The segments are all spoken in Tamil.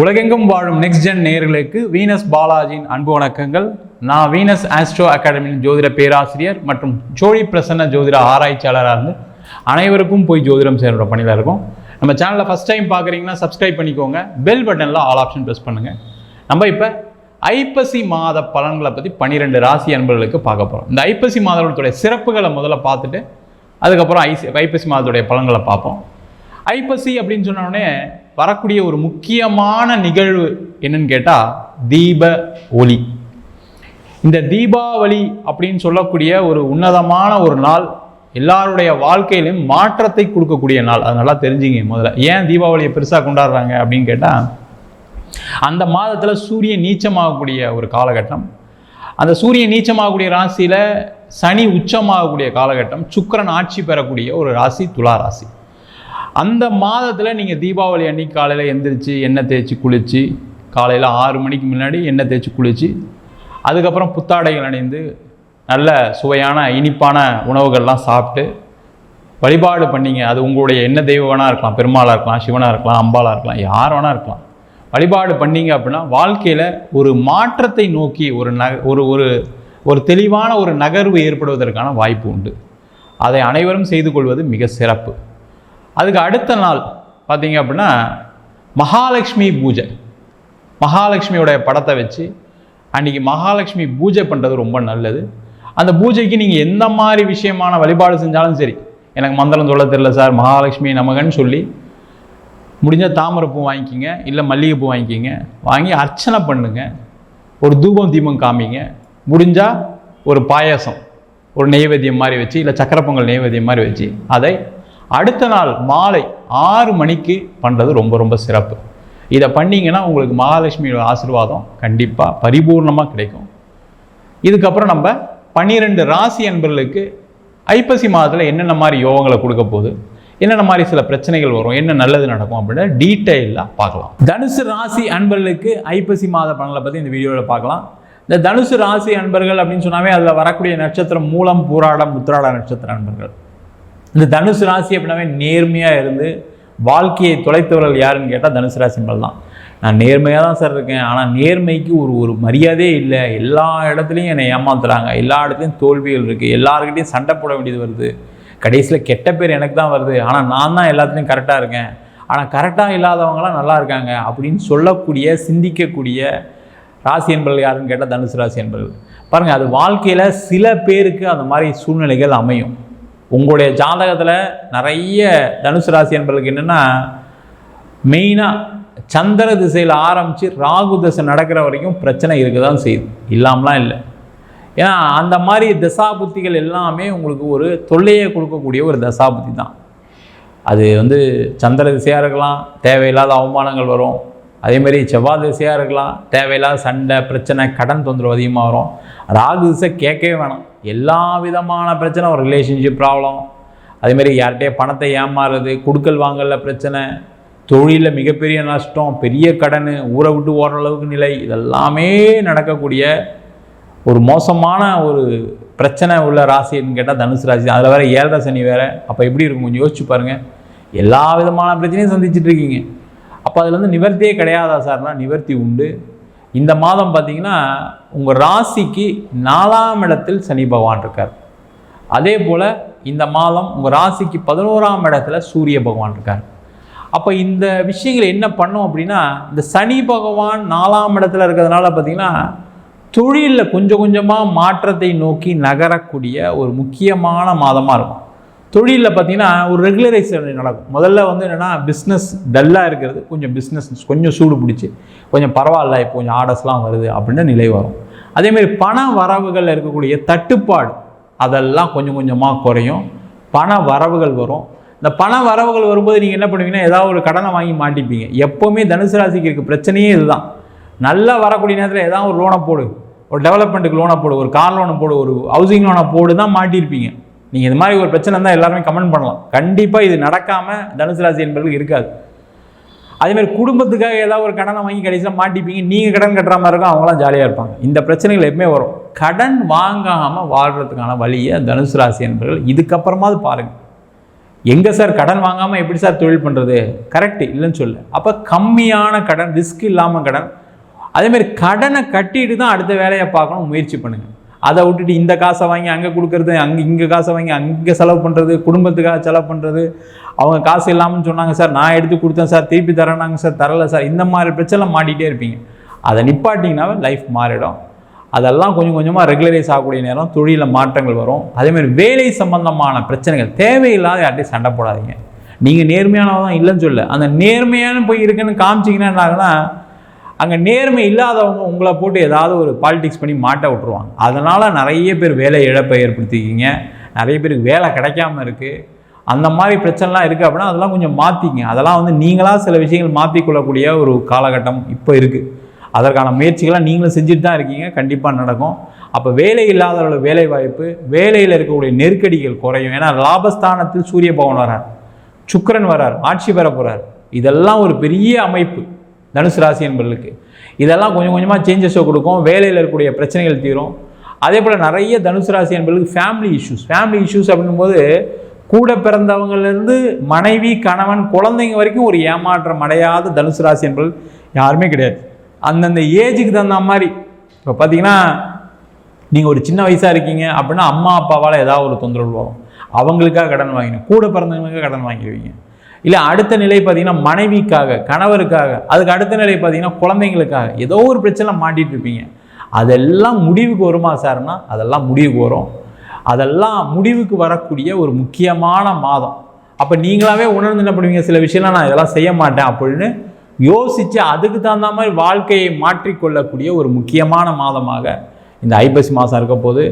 உலகெங்கும் வாழும் நெக்ஸ்ட் ஜென் நேர்களுக்கு வீனஸ் பாலாஜியின் அன்பு வணக்கங்கள். நான் வீனஸ் ஆஸ்ட்ரோ அகாடமியின் ஜோதிட பேராசிரியர் மற்றும் ஜோடி பிரசன்ன ஜோதிட ஆராய்ச்சியாளராக இருந்து அனைவருக்கும் போய் ஜோதிடம் சேர்கிற பணியில் இருக்கும். நம்ம சேனலில் ஃபஸ்ட் டைம் பார்க்குறீங்கன்னா சப்ஸ்கிரைப் பண்ணிக்கோங்க. பெல் பட்டனில் ஆல் ஆப்ஷன் ப்ரெஸ் பண்ணுங்கள் நம்ம இப்போ ஐப்பசி மாத பலன்களை பற்றி பன்னிரெண்டு ராசி அன்பர்களுக்கு பார்க்க போகிறோம் இந்த ஐப்பசி மாதத்துடைய சிறப்புகளை முதல்ல பார்த்துட்டு அதுக்கப்புறம் ஐசி ஐப்பசி மாதத்துடைய பலன்களை பார்ப்போம். ஐப்பசி அப்படின்னு சொன்னோடனே வரக்கூடிய ஒரு முக்கியமான நிகழ்வு என்னன்னு கேட்டால் தீப ஒளி இந்த தீபாவளி அப்படின்னு சொல்லக்கூடிய ஒரு உன்னதமான ஒரு நாள் எல்லாருடைய வாழ்க்கையிலும் மாற்றத்தை கொடுக்கக்கூடிய நாள். அது நல்லா தெரிஞ்சுங்க முதல்ல. ஏன் தீபாவளியை பெருசாக கொண்டாடுறாங்க அப்படின்னு கேட்டால் அந்த மாதத்தில் சூரியன் நீச்சமாகக்கூடிய ஒரு காலகட்டம். அந்த சூரியன் நீச்சமாகக்கூடிய ராசியில் சனி உச்சமாகக்கூடிய காலகட்டம். சுக்கிரன் ஆட்சி பெறக்கூடிய ஒரு ராசி துலா ராசி. அந்த மாதத்தில் நீங்கள் தீபாவளி அன்னைக்கு காலையில் எந்திரிச்சு எண்ணெய் தேய்ச்சி குளித்து காலையில் ஆறு மணிக்கு முன்னாடி எண்ணெய் தேய்ச்சி குளித்து அதுக்கப்புறம் புத்தாடைகள் அணிந்து நல்ல சுவையான இனிப்பான உணவுகள்லாம் சாப்பிட்டு வழிபாடு பண்ணிங்க. அது உங்களுடைய என்ன தெய்வம் இருக்கலாம். பெருமாளாக இருக்கலாம் சிவனாக இருக்கலாம் அம்பாளாக இருக்கலாம் யார் வேணால் இருக்கலாம். வழிபாடு பண்ணீங்க அப்படின்னா வாழ்க்கையில் ஒரு மாற்றத்தை நோக்கி ஒரு ந ஒரு ஒரு ஒரு தெளிவான ஒரு நகர்வு ஏற்படுவதற்கான வாய்ப்பு உண்டு. அதை அனைவரும் செய்து கொள்வது மிக சிறப்பு. அதுக்கு அடுத்த நாள் பார்த்தீங்க அப்படின்னா மகாலட்சுமி பூஜை. மகாலட்சுமியோடைய படத்தை வச்சு அன்றைக்கி மகாலட்சுமி பூஜை பண்ணுறது ரொம்ப நல்லது. அந்த பூஜைக்கு நீங்கள் எந்த மாதிரி விஷயமான வழிபாடு செஞ்சாலும் சரி எனக்கு மந்திரம் சொல்ல தெரில சார் மகாலட்சுமி நமகன்னு சொல்லி முடிஞ்சால் தாமரைப்பூ வாங்கிக்கிங்க இல்லை மல்லிகைப்பூ வாங்கிக்கிங்க வாங்கி அர்ச்சனை பண்ணுங்க ஒரு தூபம் தீபம் காமிங்க முடிஞ்சால் ஒரு பாயாசம் ஒரு நெய்வேத்தியம் மாதிரி வச்சு இல்லை சக்கரை பொங்கல் நெய்வேத்தியம் மாதிரி வச்சு அதை அடுத்த நாள் மாலை ஆறு மணிக்கு பண்ணுறது ரொம்ப ரொம்ப சிறப்பு. இதை பண்ணீங்கன்னா உங்களுக்கு மகாலட்சுமியோட ஆசீர்வாதம் கண்டிப்பாக பரிபூர்ணமாக கிடைக்கும். இதுக்கப்புறம் நம்ம பன்னிரெண்டு ராசி அன்பர்களுக்கு ஐப்பசி மாதத்தில் என்னென்ன மாதிரி யோகங்களை கொடுக்க போகுது என்னென்ன மாதிரி சில பிரச்சனைகள் வரும் என்ன நல்லது நடக்கும் அப்படின்னு டீட்டெயிலாக பார்க்கலாம். தனுசு ராசி அன்பர்களுக்கு ஐப்பசி மாத பலன்களை பற்றி இந்த வீடியோவில் பார்க்கலாம். இந்த தனுசு ராசி அன்பர்கள் அப்படின்னு சொன்னாவே அதில் வரக்கூடிய நட்சத்திரம் மூலம் பூராடம் உத்திராட நட்சத்திர அன்பர்கள். இந்த தனுசு ராசி அப்படின்னாவே நேர்மையாக இருந்து வாழ்க்கையை தொலைத்தவர்கள் யாருன்னு கேட்டால் தனுசு ராசி தான். நான் நேர்மையாக தான் சார் இருக்கேன். ஆனால் நேர்மைக்கு ஒரு ஒரு மரியாதையே இல்லை. எல்லா இடத்துலையும் என்னை ஏமாத்துறாங்க. எல்லா இடத்துலையும் தோல்விகள் இருக்குது எல்லாருக்கிட்டையும் சண்டை போட வேண்டியது வருது. கடைசியில் கெட்ட பேர் எனக்கு தான் வருது. ஆனால் நான் தான் எல்லாத்துலேயும் கரெக்டாக இருக்கேன். ஆனால் கரெக்டாக இல்லாதவங்களாம் நல்லா இருக்காங்க அப்படின்னு சொல்லக்கூடிய சிந்திக்கக்கூடிய ராசி என்பர்கள் யாருன்னு கேட்டால் தனுசு ராசி என்பர்கள் பாருங்கள் அது வாழ்க்கையில் சில பேருக்கு அந்த மாதிரி சூழ்நிலைகள் அமையும். உங்களுடைய ஜாதகத்தில் நிறைய தனுசு ராசி என்பர்களுக்கு என்னென்னா மெயினாக சந்திர திசையில் ஆரம்பித்து ராகு திசை நடக்கிற வரைக்கும் பிரச்சனை இருக்க தான் செய்யுது. இல்லாமலாம் இல்லை. ஏன்னா அந்த மாதிரி தசாபுத்திகள் எல்லாமே உங்களுக்கு ஒரு தொல்லையை கொடுக்கக்கூடிய ஒரு தசாபுத்தி தான். அது வந்து சந்திர திசையாக இருக்கலாம் தேவையில்லாத அவமானங்கள் வரும். அதேமாதிரி செவ்வாய் திசையாக இருக்கலாம். தேவையில்லாத சண்டை பிரச்சனை கடன் தொந்தரவு அதிகமாக வரும். ராகு திசை கேட்கவே வேணாம். எல்லா விதமான பிரச்சனை ஒரு ரிலேஷன்ஷிப் ப்ராப்ளம் அதேமாரி யார்கிட்டயே பணத்தை ஏமாறுறது கொடுக்கல் வாங்கல பிரச்சனை தொழிலில் மிகப்பெரிய நஷ்டம் பெரிய கடன் ஊரை விட்டு ஓடுற அளவுக்கு நிலை இதெல்லாமே நடக்கக்கூடிய ஒரு மோசமான ஒரு பிரச்சனை உள்ள ராசின்னு கேட்டால் தனுசு ராசி. அதில் வேறு ஏழரை சனி வேறு. அப்போ எப்படி இருக்கும்? கொஞ்சம் யோசிச்சு பாருங்கள் எல்லா விதமான பிரச்சனையும் சந்திச்சுட்ருக்கீங்க அப்போ அதில் வந்து நிவர்த்தியே கிடையாதா சார்னா நிவர்த்தி உண்டு. இந்த மாதம் பார்த்தீங்கன்னா உங்கள் ராசிக்கு நாலாம் இடத்தில் சனி பகவான் இருக்கார். அதே போல் இந்த மாதம் உங்கள் ராசிக்கு பதினோராம் இடத்துல சூரிய பகவான் இருக்கார். அப்போ இந்த விஷயங்கள் என்ன பண்ணோம் அப்படின்னா இந்த சனி பகவான் நாலாம் இடத்துல இருக்கிறதுனால பார்த்தீங்கன்னா தொழிலில் கொஞ்சம் கொஞ்சமாக மாற்றத்தை நோக்கி நகரக்கூடிய ஒரு முக்கியமான மாதமாக இருக்கும். தொழிலில் பார்த்தீங்கன்னா ஒரு ரெகுலரைசேஷன் நடக்கும். முதல்ல வந்து என்னென்னா பிஸ்னஸ் டல்லாக இருக்கிறது கொஞ்சம் பிஸ்னஸ் கொஞ்சம் சூடு பிடிச்சி கொஞ்சம் பரவாயில்ல இப்போ கொஞ்சம் ஆர்டர்ஸ்லாம் வருது அப்படின்னு நிலை வரும். அதேமாரி பண வரவுகளில் இருக்கக்கூடிய தட்டுப்பாடு அதெல்லாம் கொஞ்சம் கொஞ்சமாக குறையும். பண வரவுகள் வரும். இந்த பண வரவுகள் வரும்போது நீங்கள் என்ன பண்ணுவீங்கன்னா ஏதாவது ஒரு கடனை வாங்கி மாட்டிப்பீங்க. எப்போவுமே தனுசு ராசிக்கு இருக்க பிரச்சனையே இதுதான். நல்லா வரக்கூடிய நேரத்தில் ஏதாவது ஒரு லோனை போடு. ஒரு டெவலப்மெண்ட்டுக்கு லோனை போடு. ஒரு கார் லோனை போடு. ஒரு ஹவுசிங் லோனை போடு தான் மாட்டியிருப்பீங்க. நீங்கள் இது மாதிரி ஒரு பிரச்சனை இருந்தால் எல்லாருமே கமெண்ட் பண்ணலாம். கண்டிப்பாக இது நடக்காமல் தனுசு ராசி என்பது இருக்காது. அதேமாதிரி குடும்பத்துக்காக ஏதாவது ஒரு கடனை வாங்கி கடைசியில் மாட்டிப்பீங்க. நீங்கள் கடன் கட்டுற மாதிரி இருக்கும் அவங்களாம் ஜாலியாக இருப்பாங்க. இந்த பிரச்சனைகள் எப்பவுமே வரும். கடன் வாங்காமல் வாழ்கிறதுக்கான வழியை தனுசு ராசி என்பவர்கள் இதுக்கப்புறமாவது பாருங்கள் எங்கே சார் கடன் வாங்காமல் எப்படி சார் தொழில் பண்ணுறது கரெக்ட் இல்லைன்னு சொல்லு அப்போ கம்மியான கடன் ரிஸ்க் இல்லாமல் கடன். அதேமாதிரி கடனை கட்டிட்டு தான் அடுத்த வேலையை பார்க்கணும் முயற்சி பண்ணுங்கள் அதை விட்டுட்டு இந்த காசை வாங்கி அங்கே கொடுக்கறது அங்கே இங்கே காசை வாங்கி அங்கே செலவு பண்ணுறது குடும்பத்துக்காக செலவு பண்ணுறது அவங்க காசு இல்லாமல் சொன்னாங்க சார் நான் எடுத்து கொடுத்தேன் சார் திருப்பி தரேனாங்க சார் தரல சார். இந்த மாதிரி பிரச்சனை மாட்டிகிட்டே இருப்பீங்க. அதை நிப்பாட்டிங்கனாவே லைஃப் மாறிடும். அதெல்லாம் கொஞ்சம் கொஞ்சமாக ரெகுலரைஸ் ஆகக்கூடிய நேரம் தொழிலில் மாற்றங்கள் வரும். அதேமாதிரி வேலை சம்பந்தமான பிரச்சனைகள் தேவையில்லாத யார்ட்டையும் சண்டை போடாதீங்க. நீங்கள் நேர்மையானவங்க தான் இல்லைன்னு சொல்ல அந்த நேர்மையான போய் இருக்குன்னு காமிச்சிங்கன்னா என்னாகனா அங்கே நேர்மை இல்லாதவங்க உங்களை போட்டு ஏதாவது ஒரு பாலிடிக்ஸ் பண்ணி மாட்ட விட்ருவாங்க அதனால் நிறைய பேர் வேலை இழப்பை ஏற்படுத்திக்கிங்க. நிறைய பேருக்கு வேலை கிடைக்காம இருக்குது அந்த மாதிரி பிரச்சனைலாம் இருக்குது அப்படின்னா அதெல்லாம் கொஞ்சம் மாற்றிங்க அதெல்லாம் வந்து நீங்களாக சில விஷயங்கள் மாற்றிக்கொள்ளக்கூடிய ஒரு காலகட்டம் இப்போ இருக்குது அதற்கான முயற்சிகளாக நீங்களும் செஞ்சுட்டு தான் இருக்கீங்க. கண்டிப்பாக நடக்கும். அப்போ வேலை இல்லாதவர்களோட வேலை வாய்ப்பு வேலையில் இருக்கக்கூடிய நெருக்கடிகள் குறையும். ஏன்னா லாபஸ்தானத்தில் சூரிய பவன் வரார் சுக்கரன் வரார் ஆட்சி பெற போகிறார் இதெல்லாம் ஒரு பெரிய அமைப்பு. தனுசு ராசி என்பர்களுக்கு இதெல்லாம் கொஞ்சம் கொஞ்சமாக சேஞ்சஸை கொடுக்கும். வேலையில் இருக்கக்கூடிய பிரச்சனைகள் தீரும். அதே போல் நிறைய தனுசு ராசி என்பர்களுக்கு ஃபேமிலி இஷ்யூஸ் ஃபேமிலி இஷ்யூஸ் அப்படின்போது கூட பிறந்தவங்கலேருந்து மனைவி கணவன் குழந்தைங்க வரைக்கும் ஒரு ஏமாற்றம் அடையாத தனுசு ராசி என்பது யாருமே கிடையாது. அந்தந்த ஏஜுக்கு தகுந்த மாதிரி. இப்போ பார்த்தீங்கன்னா நீங்கள் ஒரு சின்ன வயசாக இருக்கீங்க அப்படின்னா அம்மா அப்பாவால் ஏதாவது ஒரு தொந்தரவு வரும். அவங்களுக்காக கடன் வாங்கினோம் கூட பிறந்தவங்களுக்காக கடன் வாங்கிடுவீங்க. இல்லை அடுத்த நிலை பார்த்தீங்கன்னா மனைவிக்காக கணவருக்காக அதுக்கு அடுத்த நிலை பார்த்தீங்கன்னா குழந்தைங்களுக்காக ஏதோ ஒரு பிரச்சனை மாட்டிகிட்டு இருப்பீங்க. அதெல்லாம் முடிவுக்கு வருமா சார்னா அதெல்லாம் முடிவுக்கு வரும். அதெல்லாம் முடிவுக்கு வரக்கூடிய ஒரு முக்கியமான மாதம். அப்போ நீங்களாவே உணர்ந்து என்ன பண்ணுவீங்க? சில விஷயம்லாம் நான் இதெல்லாம் செய்ய மாட்டேன் அப்படின்னு யோசித்து அதுக்கு தகுந்த மாதிரி வாழ்க்கையை மாற்றிக்கொள்ளக்கூடிய ஒரு முக்கியமான மாதமாக இந்த ஐப்பசி மாதம் இருக்க போது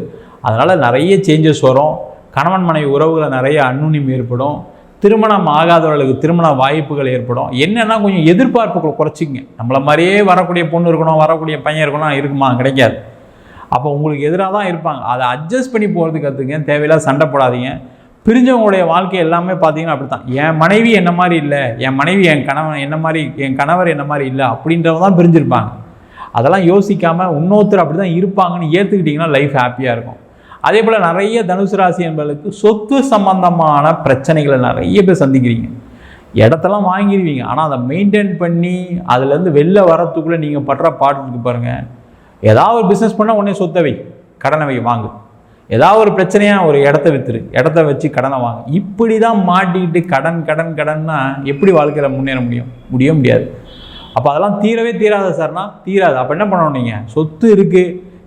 அதனால் நிறைய சேஞ்சஸ் வரும். கணவன் மனைவி உறவுகளை நிறைய அன்னுணிம் ஏற்படும். திருமணம் ஆகாதவர்களுக்கு திருமண வாய்ப்புகள் ஏற்படும். என்னென்னா கொஞ்சம் எதிர்பார்ப்புகளை குறைச்சிங்க நம்மளை மாதிரியே வரக்கூடிய பொண்ணு இருக்கணும் வரக்கூடிய பையன் இருக்கணும் இருக்குமா? கிடைக்காது. அப்போ உங்களுக்கு எதிராக தான் இருப்பாங்க. அதை அட்ஜஸ்ட் பண்ணி போகிறதுக்கு கற்றுங்க தேவையில்லாத சண்டை போடாதீங்க. பிரிஞ்சவங்களுடைய வாழ்க்கை எல்லாமே பார்த்தீங்கன்னா அப்படி தான் என் மனைவி என்ன மாதிரி இல்லை என் மனைவி என் கணவன் என்ன மாதிரி என் கணவர் என்ன மாதிரி இல்லை அப்படின்றவங்க தான் பிரிஞ்சிருப்பாங்க. அதெல்லாம் யோசிக்காமல் இன்னொருத்தர் அப்படி தான் இருப்பாங்கன்னு ஏற்றுக்கிட்டிங்கன்னா லைஃப் ஹாப்பியாக இருக்கும். அதே போல் நிறைய தனுசு ராசி என்பதற்கு சொத்து சம்பந்தமான பிரச்சனைகளை நிறைய பேர் சந்திக்கிறீங்க. இடத்தெல்லாம் வாங்கிடுவீங்க ஆனால் அதை மெயின்டைன் பண்ணி அதுலேருந்து வெளில வரத்துக்குள்ளே நீங்கள் படுற பாட்டுக்கு பாருங்கள் ஏதாவது ஒரு பிஸ்னஸ் பண்ணால் உடனே சொத்தை வை. கடனை வை வாங்கு. ஏதாவது ஒரு பிரச்சனையாக ஒரு இடத்த விற்றுரு இடத்த வச்சு கடனை வாங்க. இப்படி தான் மாட்டிக்கிட்டு கடன் கடன் கடன்னா எப்படி வாழ்க்கையில் முன்னேற முடியும்? முடிய முடியாது. அப்போ அதெல்லாம் தீரவே தீராத சார்னா தீராது. அப்போ என்ன பண்ணணும் நீங்கள் சொத்து இருக்குது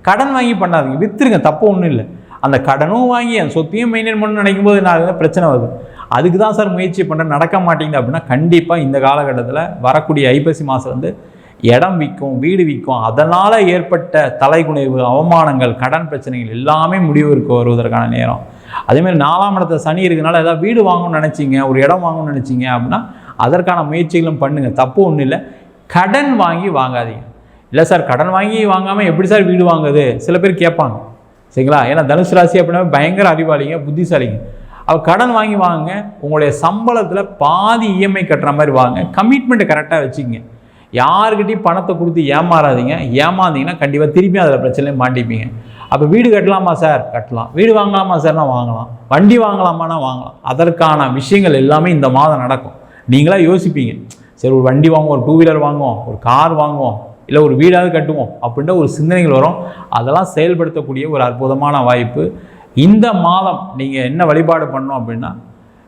கடன் வாங்கி பண்ணாதீங்க. விற்றுருங்க தப்பு ஒன்றும் இல்லை. அந்த கடனும் வாங்கி அந்த சொத்தையும் மெயின்டைன் பண்ணணும்னு நினைக்கும் போது நான் பிரச்சனை வருது. அதுக்கு தான் சார் முயற்சி பண்ணுறேன் நடக்க மாட்டேங்குது அப்படின்னா கண்டிப்பாக இந்த காலகட்டத்தில் வரக்கூடிய ஐப்பசி மாதம் வந்து இடம் விற்கும் வீடு விற்கும் அதனால் ஏற்பட்ட தலைகுனைவு அவமானங்கள் கடன் பிரச்சனைகள் எல்லாமே முடிவுக்கு வருவதற்கான நேரம். அதேமாதிரி நாலாம் இடத்துல சனி இருக்கிறனால ஏதாவது வீடு வாங்கணும்னு நினச்சிங்க ஒரு இடம் வாங்கணும்னு நினச்சிங்க அப்படின்னா அதற்கான முயற்சிகளும் பண்ணுங்கள் தப்பு ஒன்றும் இல்லை. கடன் வாங்கி வாங்காதீங்க. இல்லை சார் கடன் வாங்கி வாங்காமல் எப்படி சார் வீடு வாங்குது சில பேர் கேட்பாங்க. சரிங்களா? ஏன்னா தனுசு ராசி அப்படின்னா பயங்கர அறிவாளிங்க புத்திசாலிங்க. அவள் கடன் வாங்கி வாங்க உங்களுடைய சம்பளத்தில் பாதி இஎம்ஐ கட்டுற மாதிரி வாங்க. கமிட்மெண்ட்டை கரெக்டாக வச்சுக்கங்க. யாருக்கிட்டையும் பணத்தை கொடுத்து ஏமாறாதீங்க. ஏமாந்தீங்கன்னா கண்டிப்பாக திருப்பி அதில் பிரச்சனையும் மாட்டிப்பீங்க. அப்போ வீடு கட்டலாமா சார்? கட்டலாம். வீடு வாங்கலாமா சார்னா வாங்கலாம். வண்டி வாங்கலாமானா வாங்கலாம். அதற்கான விஷயங்கள் எல்லாமே இந்த மாதம் நடக்கும். நீங்களாக யோசிப்பீங்க. சரி ஒரு வண்டி வாங்குவோம் ஒரு டூ வீலர் வாங்குவோம் ஒரு கார் வாங்குவோம். இல்லை ஒரு வீடாவது கட்டுவோம் அப்படின்ற ஒரு சிந்தனைகள் வரும். அதெல்லாம் செயல்படுத்தக்கூடிய ஒரு அற்புதமான வாய்ப்பு. இந்த மாதம் நீங்கள் என்ன வழிபாடு பண்ணோம் அப்படின்னா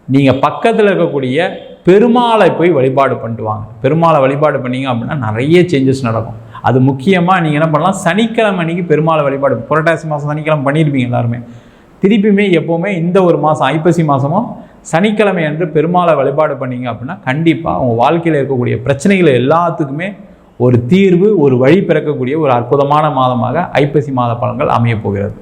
நீங்கள் பக்கத்தில் இருக்கக்கூடிய பெருமாளை போய் வழிபாடு பண்ணிட்டு வாங்க. பெருமாளை வழிபாடு பண்ணீங்க அப்படின்னா நிறைய சேஞ்சஸ் நடக்கும். அது முக்கியமாக நீங்கள் என்ன பண்ணலாம் சனிக்கிழமை அன்றைக்கி பெருமாளை வழிபாடு புரட்டாசி மாதம் சனிக்கிழமை பண்ணியிருப்பீங்க எல்லாருமே. திருப்பியுமே எப்போவுமே இந்த ஒரு மாதம் ஐப்பசி மாதமும் சனிக்கிழமை அன்று பெருமாளை வழிபாடு பண்ணீங்க அப்படின்னா கண்டிப்பாக உங்கள் வாழ்க்கையில் இருக்கக்கூடிய பிரச்சனைகள் எல்லாத்துக்குமே ஒரு தீர்வு ஒரு வழி பிறக்கக்கூடிய ஒரு அற்புதமான மாதமாக ஐப்பசி மாத பலன்கள் அமையப் போகிறது.